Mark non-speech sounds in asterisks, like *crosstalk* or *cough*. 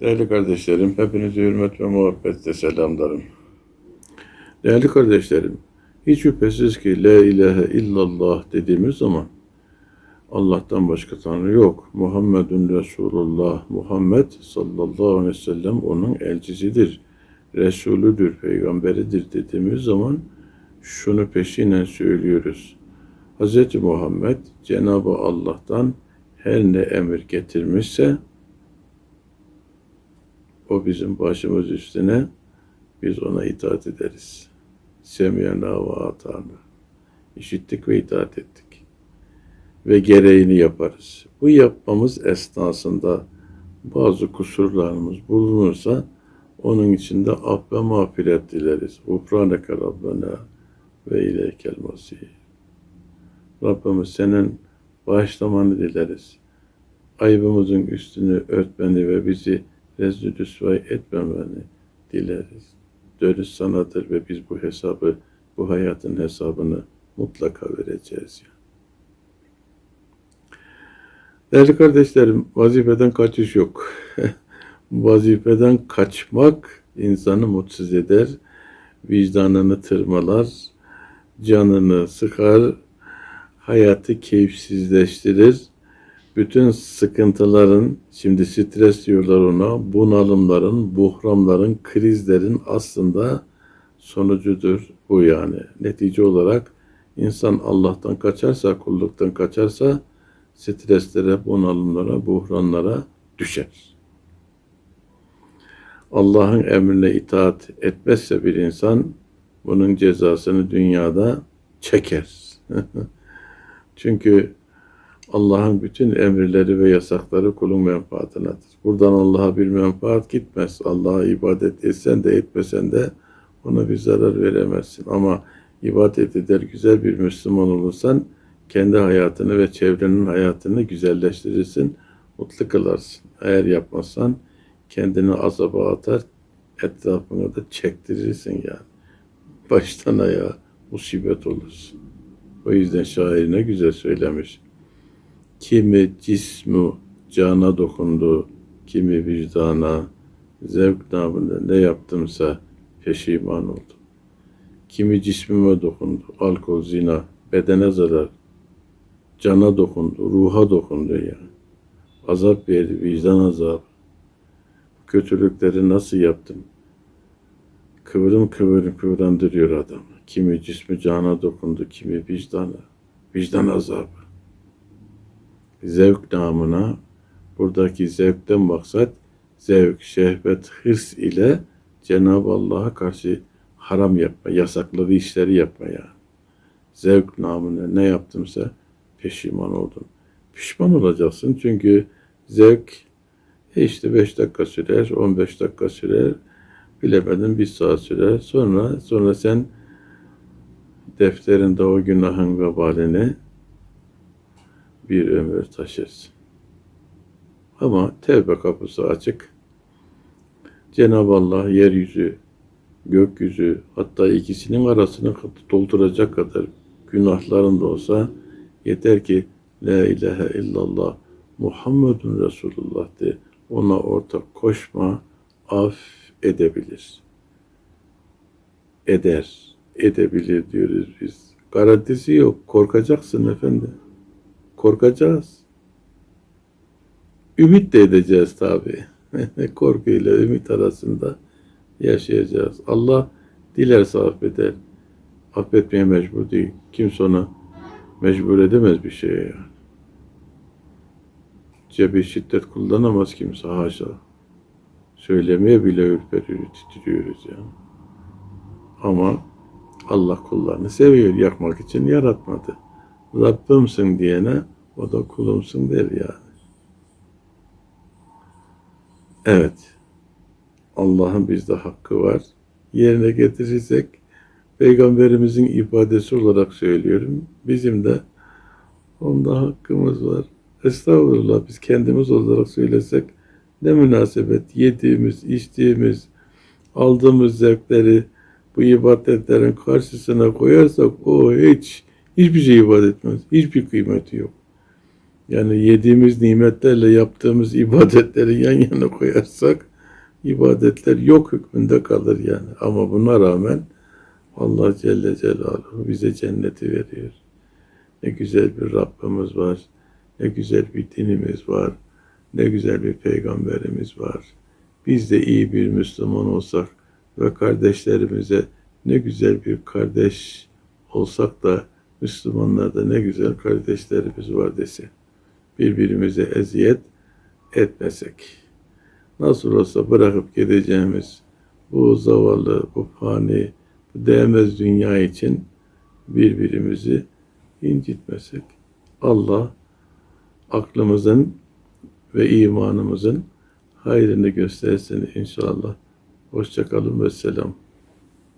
Değerli kardeşlerim, hepinizi hürmet ve muhabbetle selamlarım. Değerli kardeşlerim, hiç şüphesiz ki La ilahe illallah dediğimiz zaman Allah'tan başka Tanrı yok. Muhammedun Resulullah, Muhammed sallallahu aleyhi ve sellem onun elçisidir, Resulüdür, peygamberidir dediğimiz zaman şunu peşinen söylüyoruz. Hz. Muhammed Cenab-ı Allah'tan her ne emir getirmişse o bizim başımız üstüne biz ona itaat ederiz. Semiyana ve atana. İşittik ve itaat ettik. Ve gereğini yaparız. Bu yapmamız esnasında bazı kusurlarımız bulunursa onun için de af ve mağfiret dileriz. Ufraneke Rabbena ve ileykel masih. Rabbimiz senin bağışlamanı dileriz. Ayıbımızın üstünü örtmeni ve bizi rezil rüsvay etmemeni dileriz. Dönüş sanadır ve biz bu hesabı, bu hayatın hesabını mutlaka vereceğiz. Yani. Değerli kardeşlerim, vazifeden kaçış yok. *laughs* vazifeden kaçmak insanı mutsuz eder, vicdanını tırmalar, canını sıkar, hayatı keyifsizleştirir. Bütün sıkıntıların, şimdi stres diyorlar ona, bunalımların, buhramların, krizlerin aslında sonucudur bu yani. Netice olarak insan Allah'tan kaçarsa, kulluktan kaçarsa streslere, bunalımlara, buhranlara düşer. Allah'ın emrine itaat etmezse bir insan bunun cezasını dünyada çeker. *laughs* Çünkü Allah'ın bütün emirleri ve yasakları kulun menfaatınadır. Buradan Allah'a bir menfaat gitmez. Allah'a ibadet etsen de etmesen de ona bir zarar veremezsin. Ama ibadet eder güzel bir Müslüman olursan kendi hayatını ve çevrenin hayatını güzelleştirirsin, mutlu kılarsın. Eğer yapmazsan kendini azaba atar, etrafına da çektirirsin yani. Baştan ayağa musibet olursun. O yüzden şair ne güzel söylemiş. Kimi cismu cana dokundu, kimi vicdana, zevk namında ne yaptımsa peşiman oldum. Kimi cismime dokundu, alkol, zina, bedene zarar, cana dokundu, ruha dokundu yani. Azap verdi, vicdan azabı. Kötülükleri nasıl yaptım? Kıvırım kıvırım kıvrandırıyor adamı. Kimi cismi cana dokundu, kimi vicdana. Vicdan azabı. Zevk namına buradaki zevkten maksat zevk, şehvet, hırs ile Cenab-ı Allah'a karşı haram yapma, yasakladığı işleri yapma yani. Zevk namına ne yaptımsa peşiman oldum. Pişman olacaksın çünkü zevk e işte 5 dakika sürer, 15 dakika sürer, bilemedin bir saat sürer. Sonra sonra sen defterinde o günahın vebalini bir ömür taşırsın. Ama tevbe kapısı açık. Cenab-ı Allah yeryüzü, gökyüzü hatta ikisinin arasını dolduracak kadar günahların da olsa yeter ki La ilahe illallah Muhammedun Resulullah de ona ortak koşma af edebilir. Eder. Edebilir diyoruz biz. Garantisi yok. Korkacaksın efendi. Korkacağız. Ümit de edeceğiz tabi. *laughs* Korkuyla ümit arasında yaşayacağız. Allah dilerse affeder. Affetmeye mecbur değil. Kimse ona mecbur edemez bir şeye yani. Cebi şiddet kullanamaz kimse haşa. Söylemeye bile ürperiyor, titriyoruz yani. Ama Allah kullarını seviyor, yakmak için yaratmadı. Rabbimsin diyene o da kulumsun der yani. Evet. Allah'ın bizde hakkı var. Yerine getirirsek Peygamberimizin ifadesi olarak söylüyorum. Bizim de onda hakkımız var. Estağfurullah biz kendimiz olarak söylesek ne münasebet yediğimiz, içtiğimiz, aldığımız zevkleri bu ibadetlerin karşısına koyarsak o hiç hiçbir şey ibadet etmez. Hiçbir kıymeti yok. Yani yediğimiz nimetlerle yaptığımız ibadetleri yan yana koyarsak ibadetler yok hükmünde kalır yani. Ama buna rağmen Allah Celle Celaluhu bize cenneti veriyor. Ne güzel bir Rabbimiz var. Ne güzel bir dinimiz var. Ne güzel bir peygamberimiz var. Biz de iyi bir Müslüman olsak ve kardeşlerimize ne güzel bir kardeş olsak da Müslümanlarda ne güzel kardeşlerimiz var dese. Birbirimize eziyet etmesek. Nasıl olsa bırakıp gideceğimiz bu zavallı, bu fani, bu değmez dünya için birbirimizi incitmesek. Allah aklımızın ve imanımızın hayrını göstersin inşallah. Hoşçakalın ve selam.